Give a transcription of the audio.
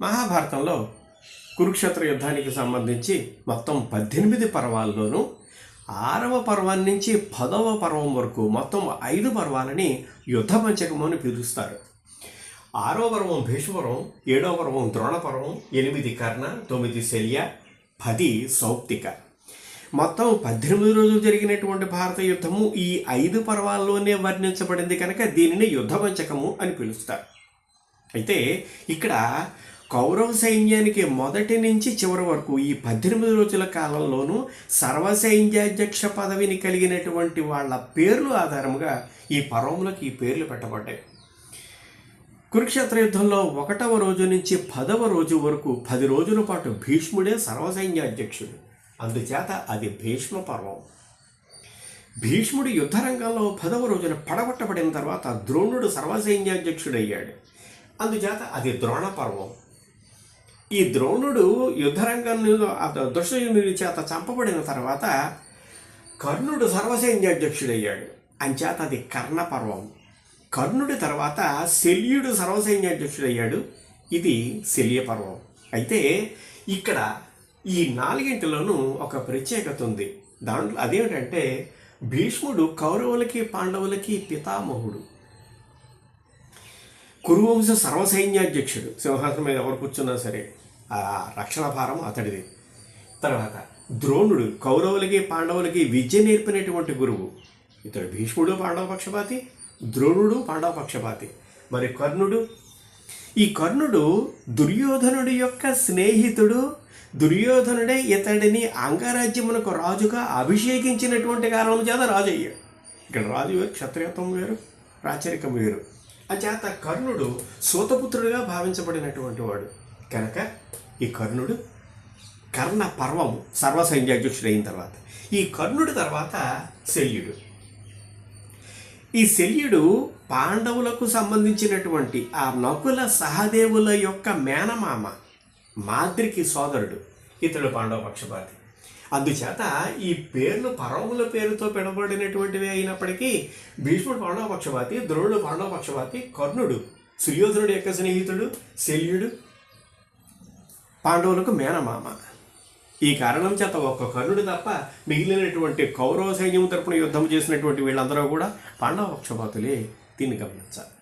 మహాభారతంలో కురుక్షేత్ర యుద్ధానికి సంబంధించి మొత్తం పద్దెనిమిది పర్వాల్లోనూ ఆరవ పర్వం నుంచి పదవ పర్వం వరకు మొత్తం ఐదు పర్వాలని యుద్ధ పంచకము అని పిలుస్తారు ఆరో పర్వం భీష్మపర్వం ఏడవ పర్వం ద్రోణపర్వం ఎనిమిది కర్ణ తొమ్మిది శల్య పది సౌప్తిక. మొత్తం పద్దెనిమిది రోజులు జరిగినటువంటి భారత యుద్ధము ఈ ఐదు పర్వాల్లోనే వర్ణించబడింది కనుక దీనిని యుద్ధ పంచకము అని పిలుస్తారు. అయితే ఇక్కడ కౌరవ సైన్యానికి మొదటి నుంచి చివరి వరకు ఈ పద్దెనిమిది రోజుల కాలంలోనూ సర్వసైన్యాధ్యక్ష పదవిని కలిగినటువంటి వాళ్ళ పేర్లు ఆధారముగా ఈ పర్వములకు ఈ పేర్లు పెట్టబడ్డాయి. కురుక్షేత్ర యుద్ధంలో ఒకటవ రోజు నుంచి పదవ రోజు వరకు పది రోజుల పాటు భీష్ముడే సర్వసైన్యాధ్యక్షుడు. అందుచేత అది భీష్మ పర్వం. భీష్ముడు యుద్ధరంగంలో పదవ రోజున పడగొట్టబడిన తర్వాత ద్రోణుడు సర్వసైన్యాధ్యక్షుడయ్యాడు. అందుచేత అది ద్రోణ పర్వం ఈ ద్రోణుడు యుద్ధరంగంలో దుష్టయుని చేత చంపబడిన తర్వాత కర్ణుడు సర్వసైన్యాధ్యక్షుడయ్యాడు అంచేత అది కర్ణ పర్వం కర్ణుడి తర్వాత శల్యుడు సర్వసైన్యాధ్యక్షుడయ్యాడు ఇది శల్య పర్వం. అయితే ఇక్కడ ఈ నాలుగింటిలోనూ ఒక ప్రత్యేకత ఉంది. దాంట్లో అదేమిటంటే భీష్ముడు కౌరవులకి పాండవులకి పితామహుడు. కురువంశ సర్వసైన్యాధ్యక్షుడు సింహాసనం మీద ఎవరు కూర్చున్నా సరే ఆ రక్షణ భారం అతడిది. తర్వాత ద్రోణుడు కౌరవులకి పాండవులకి విద్య నేర్పినటువంటి గురువు. ఇతడు భీష్ముడు పాండవ పక్షపాతి ద్రోణుడు పాండవ పక్షపాతి. మరి కర్ణుడు? ఈ కర్ణుడు దుర్యోధనుడి యొక్క స్నేహితుడు. దుర్యోధనుడే ఇతడిని అంగరాజ్యమునకు రాజుగా అభిషేకించినటువంటి కారణం చేత రాజు అయ్యాడు ఇక్కడ రాజు వేరు క్షత్రియత్వం వేరు రాచరికం వేరు. అచేత కర్ణుడు సూతపుత్రుడిగా భావించబడినటువంటి వాడు. కనుక ఈ కర్ణుడు కర్ణ పర్వం సర్వసైన్యాధ్యక్షుడు అయిన తర్వాత ఈ కర్ణుడి తర్వాత శల్యుడు. ఈ శల్యుడు పాండవులకు సంబంధించినటువంటి ఆ నకుల సహదేవుల యొక్క మేనమామ మాద్రికి సోదరుడు ఇతడు పాండవ పక్షపాతి. అందుచేత ఈ పేర్లు పరముల పేరుతో పెడబడినటువంటివి అయినప్పటికీ భీష్ముడు పాండవ పక్షపాతి ద్రోణుడు పాండవ పక్షపాతి కర్ణుడు సుయోధనుడు యొక్క స్నేహితుడు శల్యుడు పాండవులకు మేనమామ. ఈ కారణం చేత ఒక్క కర్ణుడు తప్ప మిగిలినటువంటి కౌరవ సైన్యం తరపున యుద్ధం చేసినటువంటి వీళ్ళందరూ కూడా పాండవ పక్షపాతులే దీన్ని గమనించాలి.